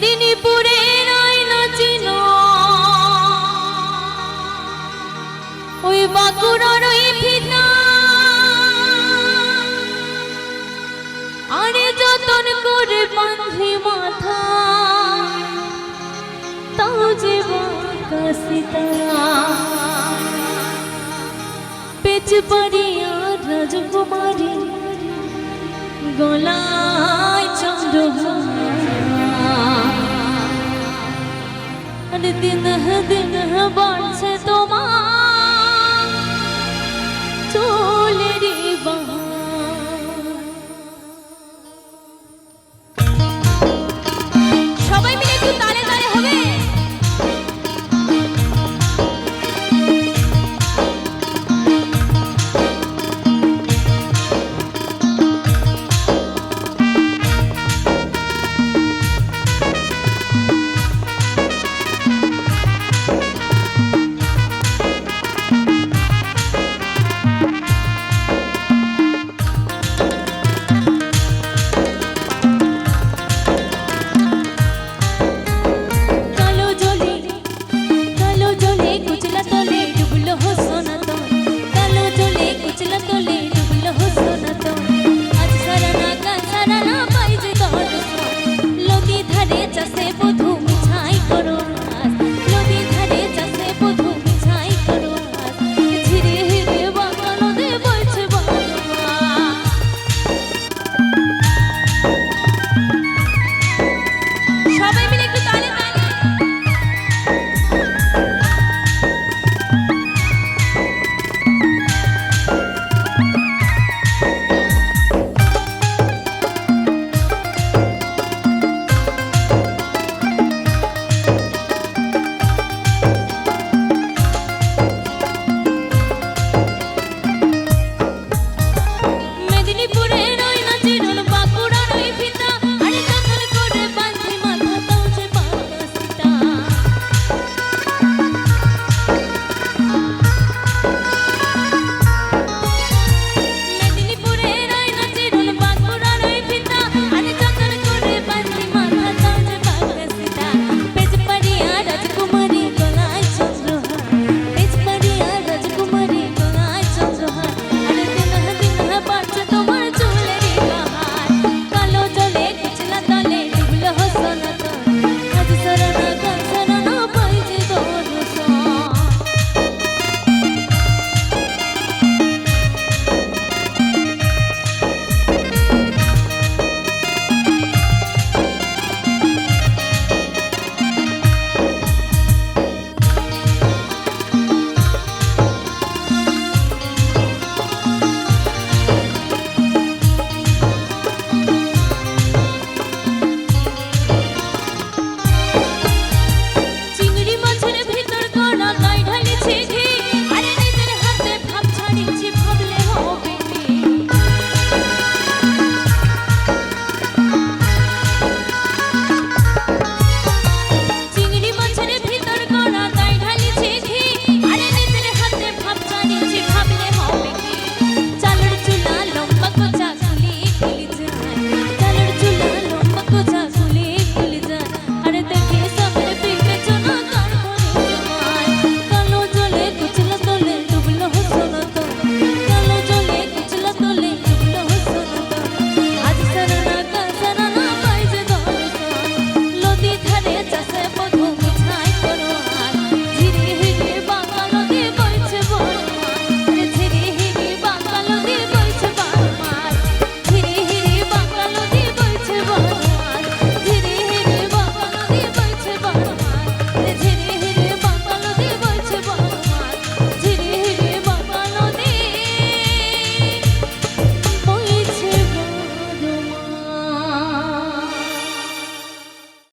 মেদিনীপুরে নয় নাচিন ওই বাঁকুড়ার ওই ফিতা আরে যতন করে বাঁধি মাথা, তাও যে বাঁকাশিতা পেচ পারিয়া রাজকুমারী গলা। दिन दिन बाढ़ से तो